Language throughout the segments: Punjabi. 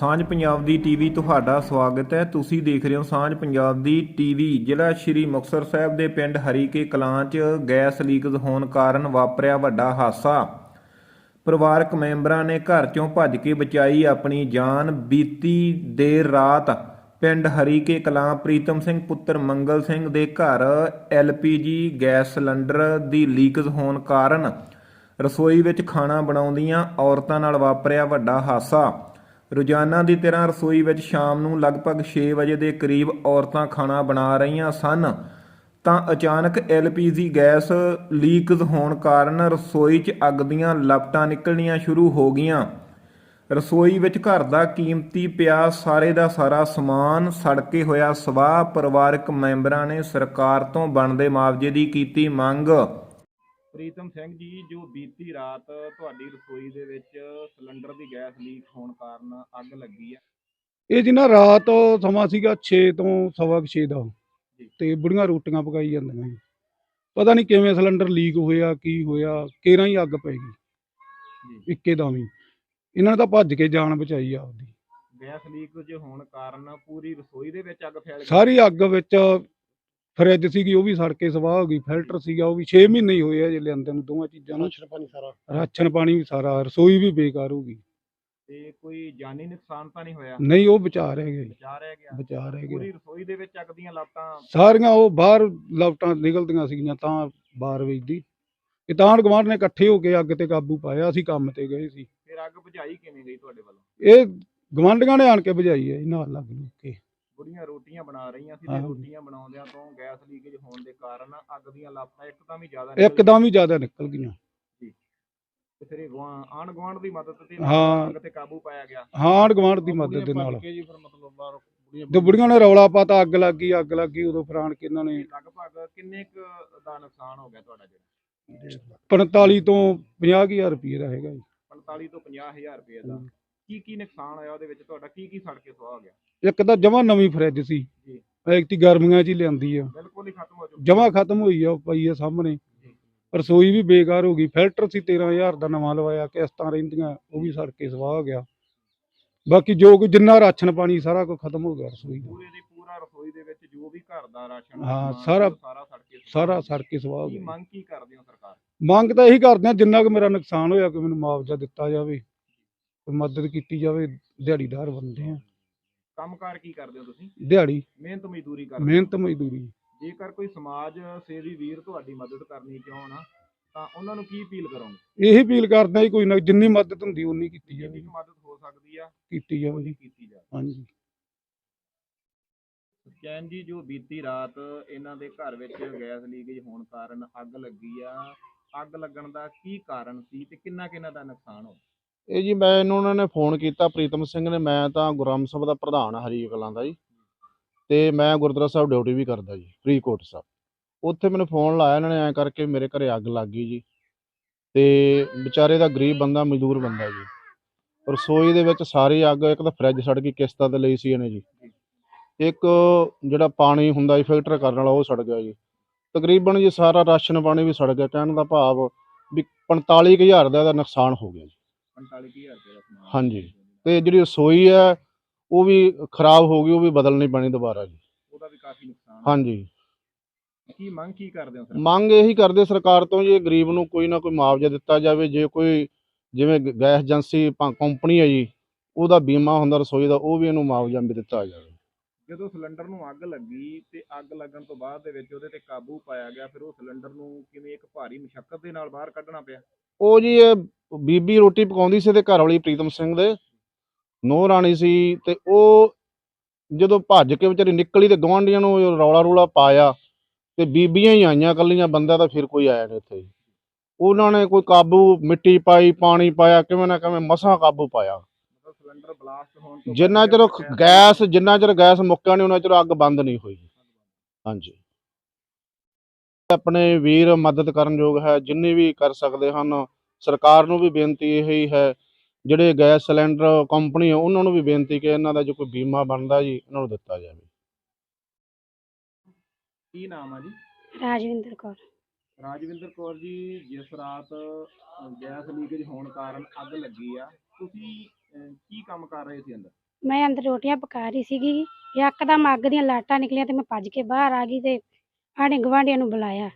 ਸਾਂਝ ਪੰਜਾਬ ਦੀ ਟੀਵੀ ਤੁਹਾਡਾ ਸਵਾਗਤ ਹੈ। ਤੁਸੀਂ ਦੇਖ ਰਹੇ ਹੋ ਸਾਂਝ ਪੰਜਾਬ ਦੀ ਟੀਵੀ। ਜ਼ਿਲ੍ਹਾ ਸ਼੍ਰੀ ਮੁਕਤਸਰ ਸਾਹਿਬ ਦੇ ਪਿੰਡ ਹਰੀਕੇ ਕਲਾਂ 'ਚ ਗੈਸ ਲੀਕ ਹੋਣ ਕਾਰਨ ਵਾਪਰਿਆ ਵੱਡਾ ਹਾਦਸਾ। ਪਰਿਵਾਰਕ ਮੈਂਬਰਾਂ ਨੇ ਘਰ ਚੋਂ ਭੱਜ ਕੇ ਬਚਾਈ ਆਪਣੀ ਜਾਨ। ਬੀਤੀ ਦੇਰ ਰਾਤ ਪਿੰਡ ਹਰੀਕੇ ਕਲਾਂ ਪ੍ਰੀਤਮ ਸਿੰਘ ਪੁੱਤਰ ਮੰਗਲ ਸਿੰਘ ਦੇ ਘਰ ਐਲਪੀਜੀ ਗੈਸ ਸਿਲੰਡਰ ਦੀ ਲੀਕੇਜ ਹੋਣ ਕਾਰਨ ਰਸੋਈ ਵਿੱਚ ਖਾਣਾ ਬਣਾਉਂਦੀਆਂ ਔਰਤਾਂ ਨਾਲ ਵਾਪਰਿਆ ਵੱਡਾ ਹਾਦਸਾ। ਰੋਜ਼ਾਨਾ ਦੀ ਤਰ੍ਹਾਂ ਰਸੋਈ ਵਿੱਚ ਸ਼ਾਮ ਨੂੰ ਲਗਭਗ 6 ਵਜੇ ਦੇ ਕਰੀਬ ਔਰਤਾਂ ਖਾਣਾ ਬਣਾ ਰਹੀਆਂ ਸਨ, ਤਾਂ ਅਚਾਨਕ ਐਲਪੀਜੀ ਗੈਸ ਲੀਕੇਜ ਹੋਣ ਕਾਰਨ ਰਸੋਈ 'ਚ ਅੱਗ ਦੀਆਂ ਲਪਟਾਂ ਨਿਕਲਣੀਆਂ ਸ਼ੁਰੂ ਹੋ ਗਈਆਂ। ਰਸੋਈ ਵਿੱਚ ਘਰ ਦਾ ਕੀਮਤੀ ਪਿਆ ਸਾਰੇ ਦਾ ਸਾਰਾ ਸਮਾਨ ਸੜ ਕੇ ਹੋਇਆ ਸਵਾਹ, ਪਰਿਵਾਰਕ ਮੈਂਬਰਾਂ ਨੇ ਸਰਕਾਰ ਤੋਂ ਬਣਦੇ ਮੁਆਵਜ਼ੇ ਦੀ ਕੀਤੀ ਮੰਗ। ਪ੍ਰੀਤਮ ਸਿੰਘ ਜੀ ਜੋ ਬੀਤੀ ਰਾਤ ਤੁਹਾਡੀ ਰਸੋਈ ਦੇ ਵਿੱਚ ਸਿਲੰਡਰ ਦੀ ਗੈਸ ਲੀਕ ਹੋਣ ਕਾਰਨ ਅੱਗ ਲੱਗੀ ਆ। ਇਹ ਜੀ ਨਾ ਰਾਤ ਸਮਾਂ ਸੀਗਾ 6 ਤੋਂ ਸਵਾ 6 ਦਾ। ਤੇ ਬੁੜੀਆਂ ਰੋਟੀਆਂ ਪਕਾਈ ਜਾਂਦੀਆਂ ਸੀ। ਪਤਾ ਨਹੀਂ ਕਿਵੇਂ ਸਿਲੰਡਰ ਲੀਕ ਹੋਇਆ ਕੀ ਹੋਇਆ ਕੇਰਾਂ ਹੀ ਅੱਗ ਪੈ ਗਈ। ਜੀ। ਇੱਕੇ ਦਮ ਹੀ ਇਹਨਾਂ ਨੇ ਤਾਂ ਭੱਜ ਕੇ ਜਾਨ ਬਚਾਈ ਆਪਦੀ। ਗੈਸ ਲੀਕ ਜੇ ਹੋਣ ਕਾਰਨ ਪੂਰੀ ਰਸੋਈ ਦੇ ਵਿੱਚ ਅੱਗ ਫੈਲ ਗਈ। ਸਾਰੀ ਅੱਗ ਵਿੱਚ ਫਰਿੱਜ ਸੀਗੀ ਉਹ ਵੀ ਸੜ ਕੇ ਸਵਾਹ ਹੋ ਗਈ ਫਿਲਟਰ ਸੀਗਾ ਉਹ ਵੀ 6 ਮਹੀਨੇ ਹੀ ਹੋਏ ਆ ਜੇ ਲਿਆਂਦੇ ਨੂੰ ਦੋਵਾਂ ਚੀਜ਼ਾਂ ਨੂੰ। ਰਾਸ਼ਨ ਪਾਣੀ ਸਾਰਾ। ਰਾਸ਼ਨ ਪਾਣੀ ਵੀ ਸਾਰਾ ਰਸੋਈ ਵੀ ਬੇਕਾਰ ਹੋ ਗਈ। ਤੇ ਕੋਈ ਜਾਨੀ ਨੁਕਸਾਨ ਤਾਂ ਨਹੀਂ ਹੋਇਆ? ਨਹੀਂ ਉਹ ਬਚਾ ਰਹਿ ਗਏ ਬਚਾ ਰਹਿ ਗਿਆ। ਬਚਾ ਰਹਿ ਗਏ ਪੂਰੀ ਰਸੋਈ ਦੇ ਵਿੱਚ ਅੱਗ ਦੀਆਂ ਲਾਟਾਂ। ਸਾਰੀਆਂ ਉਹ ਬਾਹਰ ਲਪਟਾਂ ਨਿਕਲਦੀਆਂ ਸੀਗੀਆਂ ਤਾਂ ਬਾਹਰ ਵੇਚਦੀ। ਇਹ ਤਾਂ ਗਵਾਂਢ ਨੇ ਇਕੱਠੇ ਹੋ ਕੇ ਅੱਗ ਤੇ ਕਾਬੂ ਪਾਇਆ ਅਸੀਂ ਕੰਮ ਤੇ ਗਏ ਸੀ। ਫਿਰ ਅੱਗ ਬੁਝਾਈ ਕਿਵੇਂ ਗਈ ਤੁਹਾਡੇ ਵੱਲੋਂ? ਇਹ ਗਵਾਂਢੀਆਂ ਨੇ ਆਣ ਕੇ ਬੁਝਾਈ ਹੈ ਨਾਲ ਲੱਗ ਲੁੱਗ ਕੇ। ਬੁੜੀਆਂ ਰੋਟੀਆਂ ਬਣਾ ਰਹੀਆਂ ਸੀ ਤੇ। ਰੋਟੀਆਂ ਬਣਾਉਂਦਿਆਂ ਤੋਂ ਗੈਸ ਲੀਕੇਜ ਹੋਣ ਦੇ ਕਾਰਨ ਅੱਗ ਦੀਆਂ ਲਾਟਾਂ ਇੱਕਦਮ ਹੀ ਜ਼ਿਆਦਾ ਨਿਕਲ ਇੱਕਦਮ ਹੀ ਜ਼ਿਆਦਾ ਨਿਕਲ ਗਈਆਂ। ਤੇ ਫਿਰ ਇਹ ਆਣ ਗਵਾਂਢ ਦੀ ਮਦਦ ਤੇ ਹਾਂ। ਅੱਗ ਤੇ ਕਾਬੂ ਪਾਇਆ ਗਿਆ। ਹਾਂ ਆਂਢ ਗਵਾਂਢ ਦੀ ਮਦਦ ਦੇ ਨਾਲ। ਜੀ ਫਿਰ ਮਤਲਬ ਬਾਹਰ ਬੁੜੀਆਂ ਤੇ ਬੁੜੀਆਂ ਨੇ ਰੌਲਾ ਪਾਤਾ ਅੱਗ ਲੱਗ ਗਈ ਅੱਗ ਲੱਗ ਗਈ ਉਦੋਂ ਫਿਰ ਆਣ ਕੇ ਇਹਨਾਂ ਨੇ ਲਗਭਗ ਕਿੰਨੇ ਕੁ ਦਾ ਨੁਕਸਾਨ ਹੋ ਗਿਆ ਤੁਹਾਡਾ ਜਿਹੜਾ? 45 ਤੋਂ 50000 ਰੁਪਏ ਦਾ ਹੈਗਾ ਜੀ। 45 ਤੋਂ 50000 ਰੁਪਏ ਦਾ। ਕੀ ਕੀ ਨੁਕਸਾਨ ਹੋਇਆ ਉਹਦੇ ਵਿੱਚ? ਤੁਹਾਡਾ ਕੀ ਕੀ ਸੜ ਕੇ ਸੁਆਹ ਗਿਆ? ਇੱਕ ਤਾਂ ਜਮਾ ਨਵੀਂ ਫਰਿੱਜ ਸੀ। ਜੀ। ਇੱਕ ਤੀ ਗਰਮੀਆਂ 'ਚ ਹੀ ਲਿਆਂਦੀ ਆ। ਬਿਲਕੁਲ ਹੀ ਖਤਮ ਹੋ ਚੁੱਕੀ। ਜਮਾ ਖਤਮ ਹੋਈ ਆ ਉਹ ਪਈ ਆ ਸਾਹਮਣੇ। ਰਸੋਈ ਵੀ ਬੇਕਾਰ ਹੋ ਗਈ। ਫਿਲਟਰ ਸੀ 13000 ਦਾ ਨਵਾਂ ਲਵਾਇਆ ਕਿਸ਼ਤਾਂ ਰਹਿੰਦੀਆਂ ਉਹ ਵੀ ਸੜ ਕੇ ਸਵਾਹ ਗਿਆ। ਬਾਕੀ ਜੋ ਕੋਈ ਜਿੰਨਾ ਰਾਸ਼ਨ ਪਾਣੀ ਸਾਰਾ ਕੁਝ ਖਤਮ ਹੋ ਗਿਆ ਰਸੋਈ ਦਾ। ਪੂਰੇ ਦੀ ਪੂਰਾ ਰਸੋਈ ਦੇ ਵਿੱਚ ਜੋ ਵੀ ਘਰ ਦਾ ਰਾਸ਼ਨ ਹਾਂ, ਸਮਾਨ ਸਾਰਾ- ਸਾਰਾ ਸੜ ਕੇ ਸੁਆਹ ਸਾਰਾ ਹੋ ਸੜ ਕੇ ਸਵਾਹ ਹੋ ਗਿਆ। ਕੀ ਗਿਆ। ਮੰਗ ਕੀ ਕਰਦੇ ਹੋ ਸਰਕਾਰ? ਮੰਗ ਤਾਂ ਇਹੀ ਕਰਦੇ ਆ ਜਿੰਨਾ ਕੁ ਮੇਰਾ ਨੁਕਸਾਨ ਹੋਇਆ ਕਿ ਮੈਨੂੰ ਮੁਆਵਜ਼ਾ ਦਿੱਤਾ ਜਾਵੇ। ਮਦਦ ਕੀਤੀ ਜਾਵੇ ਦਿਹਾੜੀਦਾਰ ਬੰਦੇ ਆ। ਕੰਮਕਾਰ ਕੀ ਕਰਦੇ ਹੋ ਤੁਸੀਂ? ਦਿਹਾੜੀ। ਮਿਹਨਤ ਮਜ਼ਦੂਰੀ ਕਰਦੇ ਹੋ। ਮਿਹਨਤ ਮਜ਼ਦੂਰੀ। ਜੇਕਰ ਕੋਈ ਸਮਾਜ ਸੇਵੀ ਵੀਰ ਤੁਹਾਡੀ ਮਦਦ ਕਰਨੀ ਚਾਹਣ ਤਾਂ ਉਹਨਾਂ ਨੂੰ ਕੀ ਅਪੀਲ ਕਰੋਗੇ? ਇਹੀ ਅਪੀਲ ਕਰਦੇ ਜੀ ਕੋਈ ਨਾ ਜਿੰਨੀ ਮਦਦ ਹੁੰਦੀ ਉਨੀ ਕੀਤੀ ਜਿੰਨੀ ਜਾਵੇ। ਕੁ ਮਦਦ ਹੋ ਸਕਦੀ ਆ ਕੀਤੀ ਜਾਵੇ। ਉਹਦੀ ਜੀ ਕੀਤੀ ਜਾਵੇ। ਹਾਂਜੀ। ਚੈਨ ਜੀ ਜੋ ਬੀਤੀ ਰਾਤ ਇਹਨਾਂ ਦੇ ਘਰ ਵਿੱਚ ਗੈਸ ਲੀਕੇਜ ਹੋਣ ਕਾਰਨ ਅੱਗ ਲੱਗੀ ਆ ਅੱਗ ਲੱਗਣ ਦਾ ਕੀ ਕਾਰਨ ਸੀ ਤੇ ਕਿੰਨਾ ਕਿੰਨਾ ਦਾ ਨੁਕਸਾਨ ਹੋ ਇਹ ਜੀ ਮੈਂ ਇਹਨੂੰ ਉਹਨਾਂ ਨੇ ਫੋਨ ਕੀਤਾ, ਪ੍ਰੀਤਮ ਸਿੰਘ ਨੇ, ਮੈਂ ਤਾਂ ਗੁਰਮ ਸਭਾ ਦਾ ਪ੍ਰਧਾਨ ਹਾਂ ਹਰੀ ਕਲਾਂ ਦਾ ਜੀ। ਤੇ ਮੈਂ ਗੁਰਦੁਆਰਾ ਸਾਹਿਬ ਡਿਊਟੀ ਵੀ ਕਰਦਾ ਜੀ, ਫਰੀਦਕੋਟ ਸਾਹਿਬ। ਉੱਥੇ ਮੈਨੂੰ ਫੋਨ ਲਾਇਆ ਇਹਨਾਂ ਨੇ, ਐਂ ਕਰਕੇ ਮੇਰੇ ਘਰੇ ਅੱਗ ਲੱਗ ਗਈ ਜੀ। ਤੇ ਵਿਚਾਰੇ ਦਾ ਗਰੀਬ ਬੰਦਾ, ਮਜ਼ਦੂਰ ਬੰਦਾ ਜੀ। ਰਸੋਈ ਦੇ ਵਿੱਚ ਸਾਰੀ ਅੱਗ, ਇੱਕ ਤਾਂ ਫਰਿੱਜ ਸੜ ਗਈ, ਕਿਸ਼ਤਾਂ ਤੇ ਲਈ ਸੀ ਇਹਨੇ ਜੀ। ਇੱਕ ਜਿਹੜਾ ਪਾਣੀ ਹੁੰਦਾ ਜੀ ਫਿਲਟਰ ਕਰਨ ਵਾਲਾ, ਉਹ ਸੜ ਗਿਆ ਜੀ। ਤਕਰੀਬਨ ਜੀ ਸਾਰਾ ਰਾਸ਼ਨ ਪਾਣੀ ਵੀ ਸੜ ਗਿਆ, ਕਹਿਣ ਦਾ ਭਾਵ ਵੀ 45000 ਦਾ ਇਹਦਾ ਨੁਕਸਾਨ ਹੋ ਗਿਆ ਜੀ। 45000 ਰੁਪਏ ਦਾ ਸਮਾਨ ਹਾਂਜੀ। ਤੇ ਜਿਹੜੀ ਰਸੋਈ ਹੈ ਉਹ ਵੀ ਖਰਾਬ ਹੋ ਗਈ ਉਹ ਵੀ ਬਦਲਣੀ ਪੈਣੀ ਦੁਬਾਰਾ ਜੀ। ਉਹਦਾ ਵੀ ਕਾਫੀ ਨੁਕਸਾਨ ਹਾਂਜੀ। ਕੀ ਮੰਗ ਕੀ ਕਰਦੇ ਹੋ ਸਰ ਮੰਗ ਇਹੀ ਕਰਦੇ ਸਰਕਾਰ ਤੋਂ ਜੀ ਗਰੀਬ ਨੂੰ ਕੋਈ ਨਾ ਕੋਈ ਮੁਆਵਜ਼ਾ ਦਿੱਤਾ ਜਾਵੇ ਜੇ ਕੋਈ ਜਿਵੇਂ ਗੈਸ ਏਜੰਸੀ ਕੰਪਨੀ ਹੈ ਜੀ ਉਹਦਾ ਬੀਮਾ ਹੁੰਦਾ ਰਸੋਈ ਦਾ ਉਹ ਵੀ ਇਹਨੂੰ ਮੁਆਵਜ਼ਾ ਵੀ ਦਿੱਤਾ ਜਾਵੇ। ਜਦੋਂ ਸਿਲੰਡਰ ਨੂੰ ਅੱਗ ਲੱਗੀ ਤੇ ਅੱਗ ਲੱਗਣ ਤੋਂ ਬਾਅਦ ਦੇ ਵਿੱਚ ਉਹਦੇ ਤੇ ਕਾਬੂ ਪਾਇਆ ਗਿਆ ਫਿਰ ਉਹ ਸਿਲੰਡਰ ਨੂੰ ਕਿਵੇਂ ਇੱਕ ਭਾਰੀ ਮੁਸ਼ਕਲ ਦੇ ਨਾਲ ਬਾਹਰ ਕੱਢਣਾ ਪਿਆ? ਉਹ ਜੀ ਇਹ ਬੀਬੀ ਰੋਟੀ ਪਕਾਉਂਦੀ ਸੀ ਤੇ ਘਰ ਵਾਲੀ ਪ੍ਰੀਤਮ ਸਿੰਘ ਦੇ ਨੂੰਹ ਰਾਣੀ ਸੀ ਤੇ ਉਹ ਜਦੋਂ ਭੱਜ ਕੇ ਵਿਚਾਰੀ ਨਿਕਲੀ ਤੇ ਗਵਾਂਢੀਆਂ ਨੂੰ ਰੌਲਾ ਰੂਲਾ ਪਾਇਆ ਤੇ ਬੀਬੀਆਂ ਹੀ ਆਈਆਂ ਕੱਲੀਆਂ ਬੰਦਾ ਤਾਂ ਫਿਰ ਕੋਈ ਆਇਆ ਨਹੀਂ ਉੱਥੇ। ਉਹਨਾਂ ਨੇ ਕੋਈ ਕਾਬੂ ਮਿੱਟੀ ਪਾਈ ਪਾਣੀ ਪਾਇਆ ਕਿਵੇਂ ਨਾ ਕਿਵੇਂ ਮਸਾਂ ਕਾਬੂ ਪਾਇਆ। ਮਤਲਬ ਸਿਲੰਡਰ ਬਲਾਸਟ ਹੋਣ ਤੋਂ ਜਿੰਨਾ ਚਿਰ ਗੈਸ ਜਿੰਨਾ ਚਿਰ ਗੈਸ ਮੁੱਕਿਆ ਨਹੀਂ ਉਹਨਾਂ ਚਿਰ ਅੱਗ ਬੰਦ ਨਹੀਂ ਹੋਈ। ਹਾਂਜੀ। ਆਪਣੇ ਵੀਰ ਮਦਦ ਕਰਨ ਯੋਗ ਹੈ ਜਿੰਨੇ ਵੀ ਕਰ ਸਕਦੇ ਹਨ ਸਰਕਾਰ ਨੂੰ ਵੀ ਬੇਨਤੀ ਇਹ ਹੀ ਹੈ ਜਿਹੜੇ ਗੈਸ ਸਿਲੰਡਰ ਕੰਪਨੀ ਹੈ ਉਹਨਾਂ ਨੂੰ ਵੀ ਬੇਨਤੀ ਕਿ ਇਹਨਾਂ ਦਾ ਜੋ ਕੋਈ ਬੀਮਾ ਬਣਦਾ ਜੀ ਇਹਨਾਂ ਨੂੰ ਦਿੱਤਾ ਜਾਵੇ। ਕੀ ਨਾਮ ਆ ਜੀ? ਰਾਜਵਿੰਦਰ ਕੌਰ। ਰਾਜਵਿੰਦਰ ਕੌਰ ਜੀ ਜਿਸ ਰਾਤ ਗੈਸ ਲੀਕੇਜ ਹੋਣ ਕਾਰਨ ਅੱਗ ਲੱਗੀ ਆ ਤੁਸੀਂ ਕੀ ਕੰਮ ਕਰ ਰਹੇ ਸੀ ਅੰਦਰ? ਮੈਂ ਅੰਦਰ ਰੋਟੀਆਂ ਪਕਾ ਰਹੀ ਸੀਗੀ ਯਕਦਮ ਅੱਗ ਦੀਆਂ ਲਾਟਾਂ ਨਿਕਲੀਆਂ ਤੇ ਮੈਂ ਭੱਜ ਕੇ ਬਾਹਰ ਆ ਗਈ ਤੇ ਆਂਢੀ ਗੁਆਂਢੀਆਂ ਨੂੰ ਬੁਲਾਇਆ।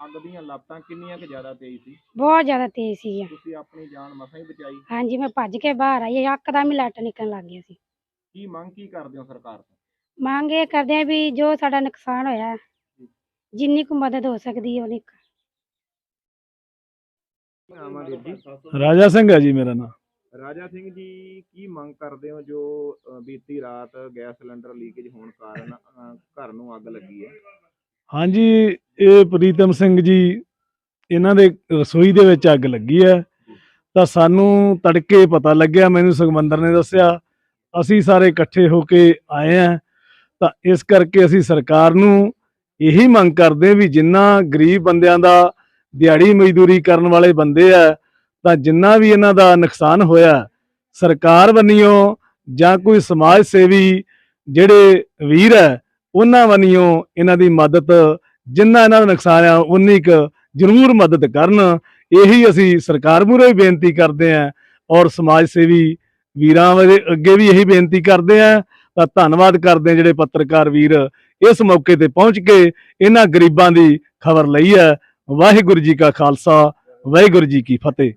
ਅੱਗ ਦੀਆਂ ਲਾਟਾਂ ਕਿੰਨੀਆਂ ਕੁ ਜ਼ਿਆਦਾ ਤੇਜ਼ ਸੀ? ਬਹੁਤ ਜ਼ਿਆਦਾ ਤੇਜ਼ ਸੀ ਤੁਸੀਂ ਆਪਣੀ ਜਾਨ ਮਸਾਂ ਹੀ ਬਚਾਈ। ਹਾਂਜੀ ਮੈਂ ਭੱਜ ਕੇ ਬਾਹਰ ਆਈ ਯਕਦਮ ਹੀ ਲਾਟਾਂ ਨਿਕਲਣ ਲੱਗ ਗਈਆਂ ਸੀ। ਕੀ ਮੰਗ ਕੀ ਕਰਦੇ ਹੋ ਸਰਕਾਰ ਤੋਂ? ਮੰਗ ਇਹ ਕਰਦੇ ਆ ਵੀ ਜੋ ਸਾਡਾ ਨੁਕਸਾਨ ਹੋਇਆ ਜਿੰਨੀ ਕੁ ਮਦਦ ਹੋ ਸਕਦੀ ਹੈ ਕੁ। ਜੀ? ਰਾਜਾ ਸਿੰਘ ਹੈ ਜੀ ਮੇਰਾ ਨਾਮ। ਰਾਜਾ ਸਿੰਘ ਜੀ ਕੀ ਮੰਗ ਕਰਦੇ ਹੋ ਜੋ ਅ, ਬੀਤੀ ਰਾਤ ਗੈਸ ਸਿਲੰਡਰ ਲੀਕੇਜ ਹੋਣ ਕਾਰਨ ਅ, ਘਰ ਨੂੰ ਅੱਗ ਲੱਗੀ ਹੈ? ਹਾਂਜੀ, ਇਹ ਪ੍ਰੀਤਮ ਸਿੰਘ ਜੀ, ਇਹਨਾਂ ਦੇ ਰਸੋਈ ਦੇ ਵਿੱਚ ਅੱਗ ਲੱਗੀ ਹੈ। ਤਾਂ ਸਾਨੂੰ ਤੜਕੇ ਪਤਾ ਲੱਗਿਆ, ਮੈਨੂੰ ਸੁਖਮੰਦਰ ਨੇ ਦੱਸਿਆ, ਅਸੀਂ ਸਾਰੇ ਇਕੱਠੇ ਹੋ ਕੇ ਆਏ ਆ ਤਾਂ ਇਸ ਕਰਕੇ ਅਸੀਂ ਸਰਕਾਰ ਨੂੰ ਇਹੀ ਮੰਗ ਕਰਦੇ ਵੀ ਜਿੰਨਾ ਗਰੀਬ ਬੰਦਿਆਂ ਦਾ ਦਿਹਾੜੀ ਮਜ਼ਦੂਰੀ ਕਰਨ ਵਾਲੇ ਬੰਦੇ ਆ, ਤਾਂ ਜਿੰਨਾ ਵੀ ਇਹਨਾਂ ਦਾ ਨੁਕਸਾਨ ਹੋਇਆ, ਸਰਕਾਰ ਵੱਲੋਂ ਜਾਂ ਕੋਈ ਸਮਾਜ ਸੇਵੀ ਜਿਹੜੇ ਵੀਰ ਹੈ ਉਹਨਾਂ ਵੱਲੋਂ ਇਹਨਾਂ ਦੀ ਮਦਦ, ਜਿੰਨਾ ਇਹਨਾਂ ਦਾ ਨੁਕਸਾਨ ਆ, ਉਨੀ ਕੁ ਜ਼ਰੂਰ ਮਦਦ ਕਰਨ। ਇਹੀ ਅਸੀਂ ਸਰਕਾਰ ਮੂਹਰੇ ਵੀ ਬੇਨਤੀ ਕਰਦੇ ਆਂ ਔਰ ਸਮਾਜ ਸੇਵੀ ਵੀਰਾਂ ਦੇ ਅੱਗੇ ਵੀ ਇਹੀ ਬੇਨਤੀ ਕਰਦੇ ਆਂ ਤਾਂ ਧੰਨਵਾਦ ਕਰਦੇ ਆਂ ਜਿਹੜੇ ਪੱਤਰਕਾਰ ਵੀਰ ਇਸ ਮੌਕੇ ਤੇ ਪਹੁੰਚ ਕੇ ਇਹਨਾਂ ਗਰੀਬਾਂ ਦੀ ਖਬਰ ਲਈ ਹੈ। ਵਾਹਿਗੁਰੂ ਜੀ ਕਾ ਖਾਲਸਾ, ਵਾਹਿਗੁਰੂ ਜੀ ਕੀ ਫਤਿਹ।